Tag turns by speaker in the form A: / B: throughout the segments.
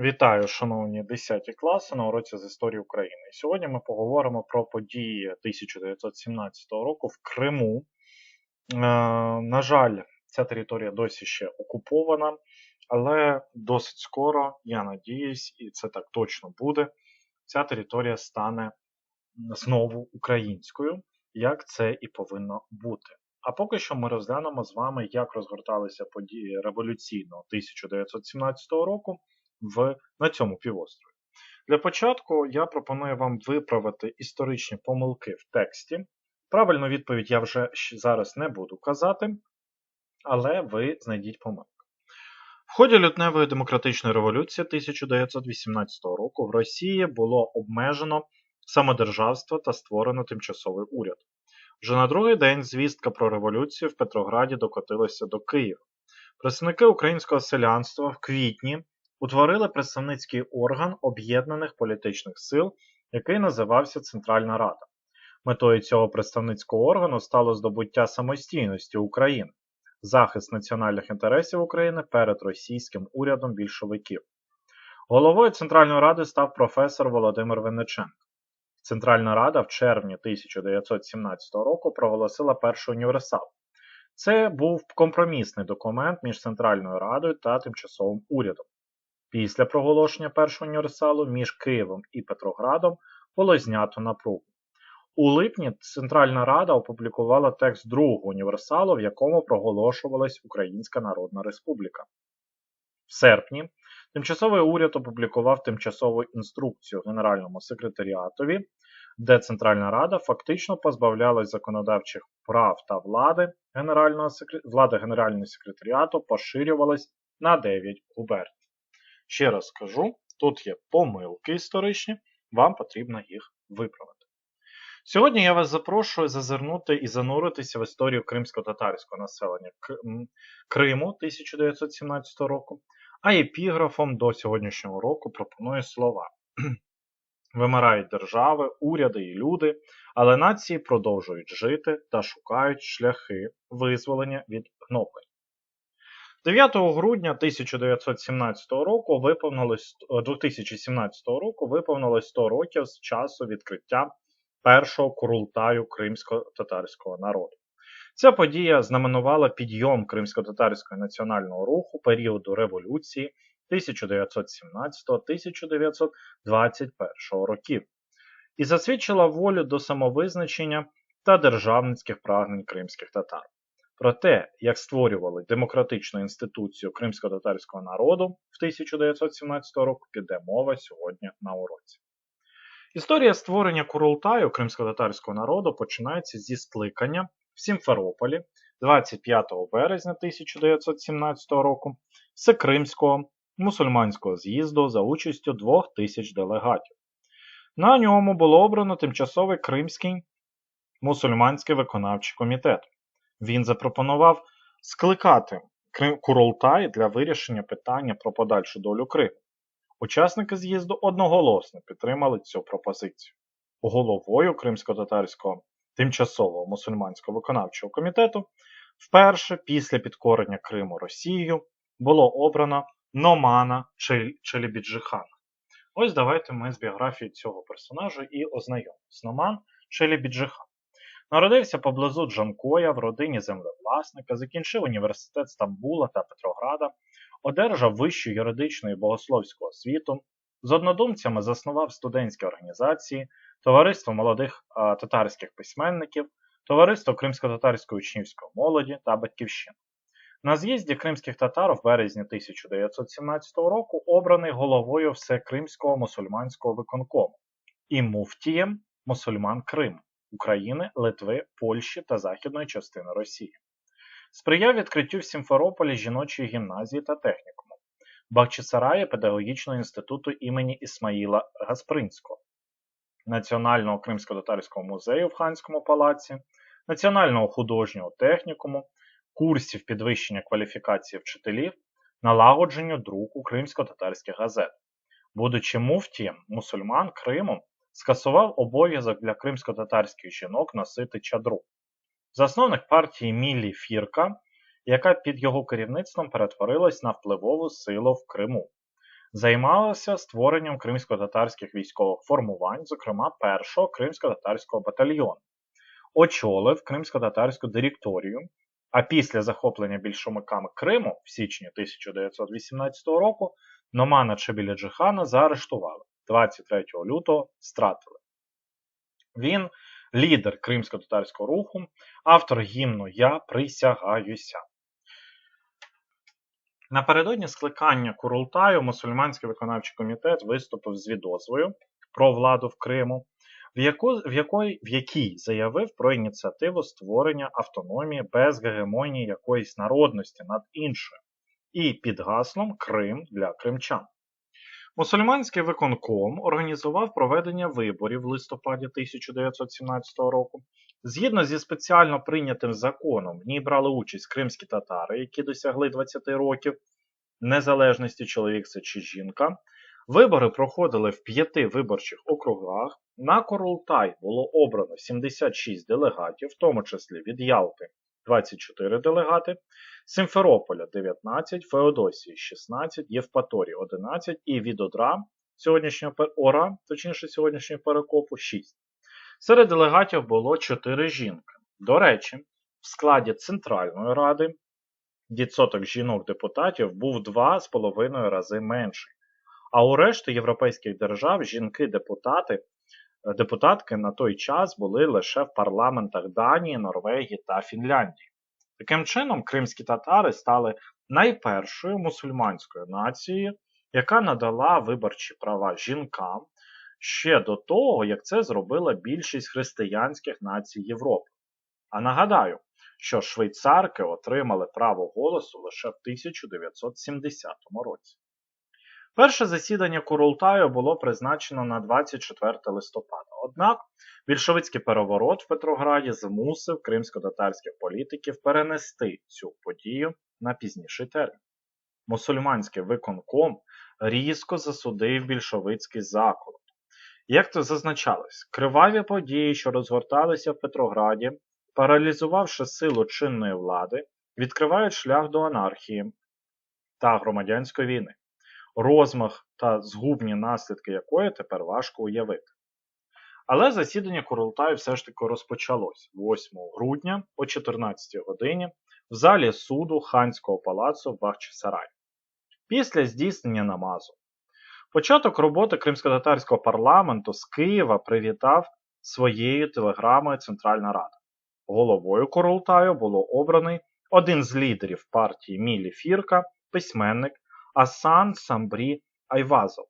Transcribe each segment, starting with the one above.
A: Вітаю, шановні 10 класи на уроці з історії України. Сьогодні ми поговоримо про події 1917 року в Криму. Е, на жаль, ця територія досі ще окупована, але досить скоро, я надіюсь, і це так точно буде. Ця територія стане знову українською, як це і повинно бути. А поки що ми розглянемо з вами, як розгорталися події революційного 1917 року в, на цьому півострові. Для початку я пропоную вам виправити історичні помилки в тексті. Правильну відповідь я вже зараз не буду казати, але ви знайдіть помилку. В ході лютневої демократичної революції 1918 року в Росії було обмежено самодержавство та створено тимчасовий уряд. Вже на другий день звістка про революцію в Петрограді докотилася до Києва. Представники українського селянства в квітні утворили представницький орган об'єднаних політичних сил, який називався Центральна Рада. Метою цього представницького органу стало здобуття самостійності України, захист національних інтересів України перед російським урядом більшовиків. Головою Центральної Ради став професор Володимир Винниченко. Центральна Рада в червні 1917 року проголосила перший універсал. Це був компромісний документ між Центральною Радою та тимчасовим урядом. Після проголошення першого універсалу між Києвом і Петроградом було знято напругу. У липні Центральна Рада опублікувала текст другого універсалу, в якому проголошувалась Українська Народна Республіка. В серпні тимчасовий уряд опублікував тимчасову інструкцію Генеральному секретаріатові, де Центральна Рада фактично позбавлялась законодавчих прав та влади Генерального секр... влада Генерального секретаріату поширювалась на 9 губерній. Ще раз скажу, тут є помилки історичні, вам потрібно їх виправити. Сьогодні я вас запрошую зазирнути і зануритися в історію кримсько-татарського населення Криму 1917 року, а епіграфом до сьогоднішнього року пропоную слова. Вимирають держави, уряди і люди, але нації продовжують жити та шукають шляхи визволення від гноблень. 9 грудня 1917 року виповнилось 2017 року виповнилось 100 років з часу відкриття першого курултаю кримсько-татарського народу. Ця подія знаменувала підйом кримсько-татарського національного руху періоду революції 1917-1921 років і засвідчила волю до самовизначення та державницьких прагнень кримських татар. Про те, як створювали демократичну інституцію кримсько-татарського народу в 1917 року, піде мова сьогодні на уроці. Історія створення Курултаю кримсько-татарського народу починається зі скликання в Сімферополі 25 березня 1917 року Всекримського мусульманського з'їзду за участю двох тисяч делегатів. На ньому було обрано тимчасовий Кримський мусульманський виконавчий комітет. Він запропонував скликати Курултай для вирішення питання про подальшу долю Криму. Учасники з'їзду одноголосно підтримали цю пропозицію. Головою Кримсько-татарського тимчасового мусульманського виконавчого комітету вперше після підкорення Криму Росією було обрано Номана Челібіджихана. Ось давайте ми з біографією цього персонажа і ознайомимось. Номан Челібіджихан. Народився поблизу Джанкоя в родині землевласника, закінчив університет Стамбула та Петрограда, одержав вищу юридичну і богословську освіту, з однодумцями заснував студентські організації, Товариство молодих а, татарських письменників, Товариство Кримсько-татарської учнівської молоді та Батьківщини. На з'їзді кримських татар в березні 1917 року обраний головою Всекримського мусульманського виконкому і муфтієм мусульман Криму. України, Литви, Польщі та західної частини Росії. Сприяв відкриттю в Сімферополі жіночої гімназії та технікуму, Бахчисараї педагогічного інституту імені Ісмаїла Гаспринського, Національного кримсько-татарського музею в Ханському палаці, Національного художнього технікуму, курсів підвищення кваліфікації вчителів, налагодженню друку кримсько-татарських газет. Будучи муфтієм мусульман Криму, скасував обов'язок для кримсько-татарських жінок носити чадру. Засновник партії Міллі Фірка, яка під його керівництвом перетворилась на впливову силу в Криму. займалася створенням кримсько-татарських військових формувань, зокрема першого кримсько-татарського батальйону. Очолив кримсько-татарську директорію, а після захоплення більшовиками Криму в січні 1918 року Номана Чебіля-Джихана заарештували 23 лютого стратили. Він лідер кримсько-татарського руху, автор гімну Я присягаюся. Напередодні скликання Курултаю мусульманський виконавчий комітет виступив з відозвою про владу в Криму, в, яку, в, якої, в якій заявив про ініціативу створення автономії без гегемонії якоїсь народності над іншою, і під гаслом Крим для кримчан. Мусульманський виконком організував проведення виборів в листопаді 1917 року. Згідно зі спеціально прийнятим законом, в ній брали участь кримські татари, які досягли 20 років незалежності чоловік це чи жінка. Вибори проходили в п'яти виборчих округах. На Корултай було обрано 76 делегатів, в тому числі від Ялти 24 делегати, Симферополя 19, Феодосії 16, Євпаторії 11 і від Одра сьогоднішнього Ора, точніше сьогоднішнього перекопу 6. Серед делегатів було 4 жінки. До речі, в складі Центральної ради відсоток жінок-депутатів був 2,5 рази менший. А у решті європейських держав жінки-депутати депутатки на той час були лише в парламентах Данії, Норвегії та Фінляндії. Таким чином, кримські татари стали найпершою мусульманською нацією, яка надала виборчі права жінкам ще до того, як це зробила більшість християнських націй Європи. А нагадаю, що швейцарки отримали право голосу лише в 1970 році. Перше засідання Курултаю було призначено на 24 листопада. Однак більшовицький переворот в Петрограді змусив кримсько-татарських політиків перенести цю подію на пізніший термін. Мусульманський виконком різко засудив більшовицький заколот. Як це зазначалось, криваві події, що розгорталися в Петрограді, паралізувавши силу чинної влади, відкривають шлях до анархії та громадянської війни розмах та згубні наслідки якої тепер важко уявити. Але засідання Курултаю все ж таки розпочалось 8 грудня о 14 годині в залі суду Ханського палацу в Бахчисараї. Після здійснення намазу. Початок роботи кримсько-татарського парламенту з Києва привітав своєю телеграмою Центральна Рада. Головою Курултаю було обраний один з лідерів партії Мілі Фірка, письменник Асан Самбрі Айвазов.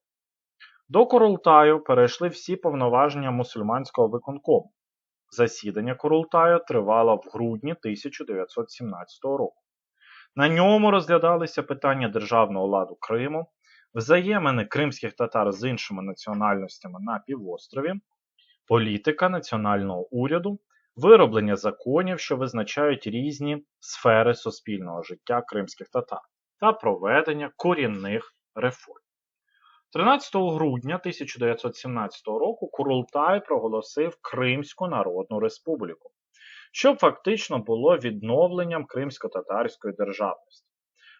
A: До Курултаю перейшли всі повноваження мусульманського виконкому. Засідання Курултаю тривало в грудні 1917 року. На ньому розглядалися питання державного ладу Криму, взаємини кримських татар з іншими національностями на півострові, політика національного уряду, вироблення законів, що визначають різні сфери суспільного життя кримських татар та проведення корінних реформ. 13 грудня 1917 року Курултай проголосив Кримську Народну Республіку, що фактично було відновленням Кримсько-татарської державності.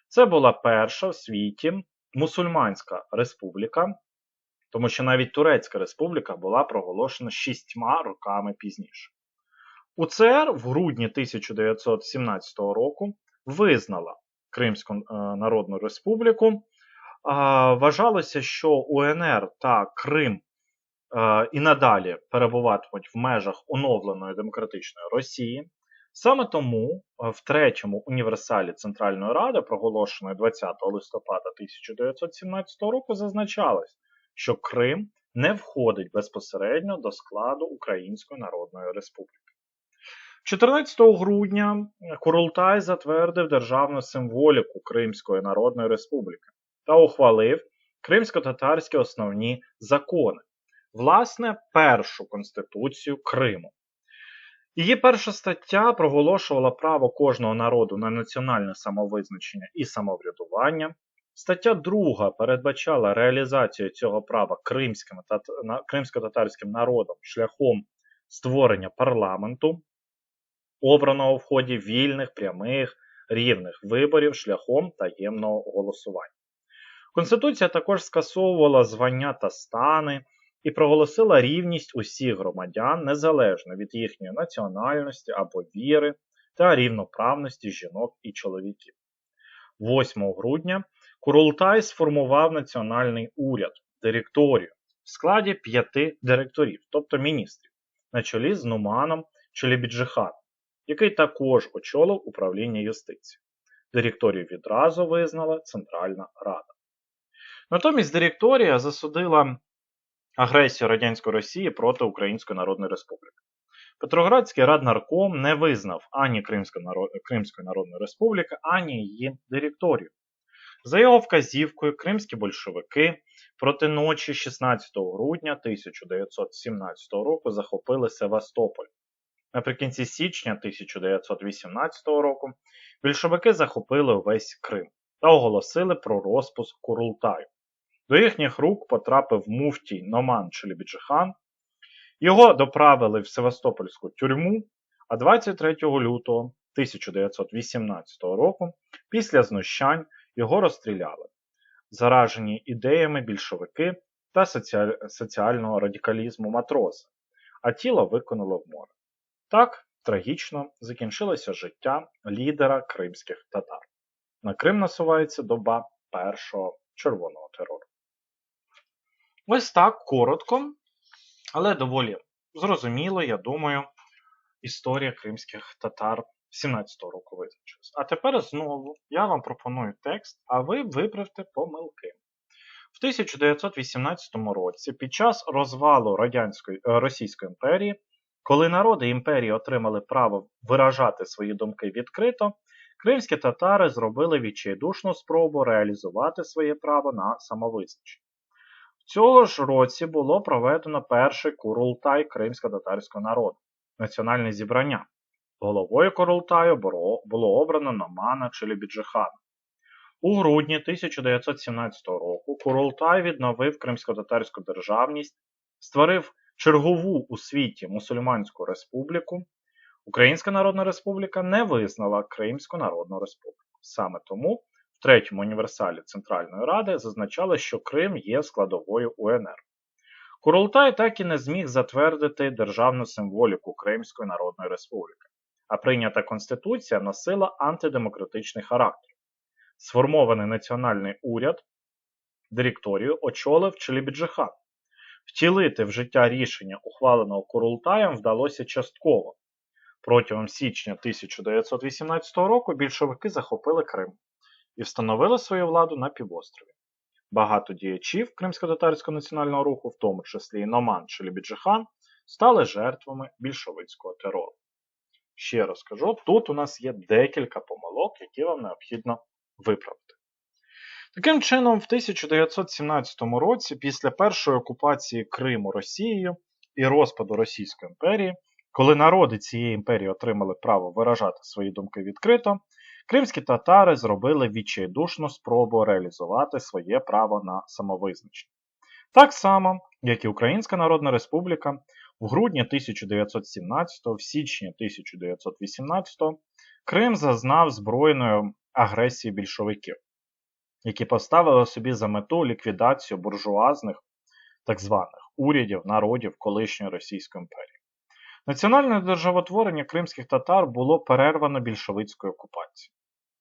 A: Це була перша в світі мусульманська республіка, тому що навіть Турецька республіка була проголошена шістьма роками пізніше. УЦР в грудні 1917 року визнала Кримську е, Народну Республіку. Вважалося, що УНР та Крим е, і надалі перебуватимуть в межах оновленої демократичної Росії. Саме тому е, в третьому універсалі Центральної Ради, проголошеної 20 листопада 1917 року, зазначалось, що Крим не входить безпосередньо до складу Української Народної Республіки. 14 грудня Курултай затвердив державну символіку Кримської Народної Республіки та ухвалив кримсько-татарські основні закони, власне, першу конституцію Криму. Її перша стаття проголошувала право кожного народу на національне самовизначення і самоврядування. Стаття 2 передбачала реалізацію цього права кримсько-татарським народом шляхом створення парламенту обраного в ході вільних, прямих, рівних виборів шляхом таємного голосування. Конституція також скасовувала звання та стани і проголосила рівність усіх громадян незалежно від їхньої національності або віри та рівноправності жінок і чоловіків. 8 грудня Курултай сформував національний уряд, директорію в складі п'яти директорів, тобто міністрів, на чолі з Нуманом Челебіджиханом, який також очолив управління юстиції. Директорію відразу визнала Центральна Рада. Натомість директорія засудила агресію радянської Росії проти Української Народної Республіки. Петроградський раднарком не визнав ані Кримської Народної Республіки, ані її директорію. За його вказівкою, кримські большевики проти ночі 16 грудня 1917 року захопили Севастополь. Наприкінці січня 1918 року більшовики захопили увесь Крим та оголосили про розпуск Курултаю. До їхніх рук потрапив муфтій Номан Челебіджихан. Його доправили в Севастопольську тюрму, а 23 лютого 1918 року після знущань його розстріляли, заражені ідеями більшовики та соціального радикалізму матроси, а тіло виконало в море. Так трагічно закінчилося життя лідера кримських татар. На Крим насувається доба першого червоного терору. Ось так коротко, але доволі зрозуміло, я думаю, історія кримських татар 17-го року визначилась. А тепер знову я вам пропоную текст, а ви виправте помилки. В 1918 році, під час розвалу Радянської, е, Російської імперії, коли народи імперії отримали право виражати свої думки відкрито, кримські татари зробили відчайдушну спробу реалізувати своє право на самовизначення. В цього ж році було проведено перший курултай кримсько-татарського народу національне зібрання. Головою Курултаю було обрано Номана Челебіджихана. У грудні 1917 року Курултай відновив Кримсько-Татарську державність, створив чергову у світі Мусульманську республіку. Українська Народна Республіка не визнала Кримську Народну Республіку. Саме тому в третьому універсалі Центральної Ради зазначали, що Крим є складовою УНР. Курултай так і не зміг затвердити державну символіку Кримської Народної Республіки а прийнята Конституція носила антидемократичний характер. Сформований національний уряд директорію очолив Челібіджихан. Втілити в життя рішення, ухваленого Курултаєм, вдалося частково. Протягом січня 1918 року більшовики захопили Крим і встановили свою владу на півострові. Багато діячів кримсько-татарського національного руху, в тому числі і Номан Челібіджихан, стали жертвами більшовицького терору. Ще раз кажу, тут у нас є декілька помилок, які вам необхідно виправити. Таким чином, в 1917 році, після першої окупації Криму Росією і розпаду Російської імперії, коли народи цієї імперії отримали право виражати свої думки відкрито, кримські татари зробили відчайдушну спробу реалізувати своє право на самовизначення. Так само, як і Українська Народна Республіка в грудні 1917, в січні 1918 Крим зазнав збройної агресії більшовиків, які поставили собі за мету ліквідацію буржуазних так званих урядів народів колишньої Російської імперії. Національне державотворення кримських татар було перервано більшовицькою окупацією.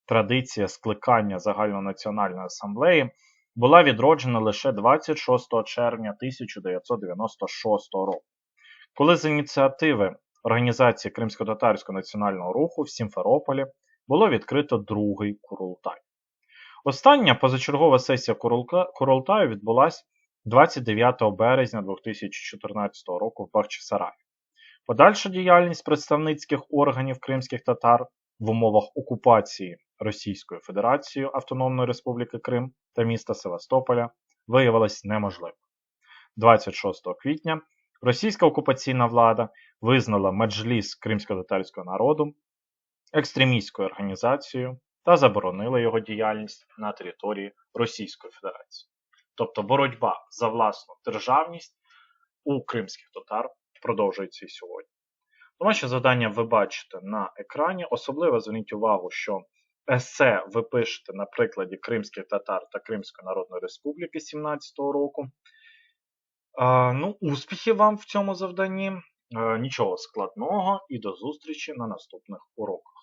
A: Традиція скликання загальнонаціональної асамблеї була відроджена лише 26 червня 1996 року коли з ініціативи Організації Кримсько-Татарського національного руху в Сімферополі було відкрито другий Курултай. Остання позачергова сесія Курултаю відбулася 29 березня 2014 року в Бахчисараї. Подальша діяльність представницьких органів кримських татар в умовах окупації Російською Федерацією Автономної Республіки Крим та міста Севастополя виявилась неможливою. 26 квітня Російська окупаційна влада визнала Меджліс кримсько-татарського народу екстремістською організацією та заборонила його діяльність на території Російської Федерації. Тобто боротьба за власну державність у кримських татар продовжується і сьогодні. Домашнє завдання ви бачите на екрані. Особливо зверніть увагу, що есе ви пишете на прикладі Кримських татар та Кримської Народної Республіки 17-го року. А, ну, успіхів вам в цьому завданні. Е, Нічого складного і до зустрічі на наступних уроках.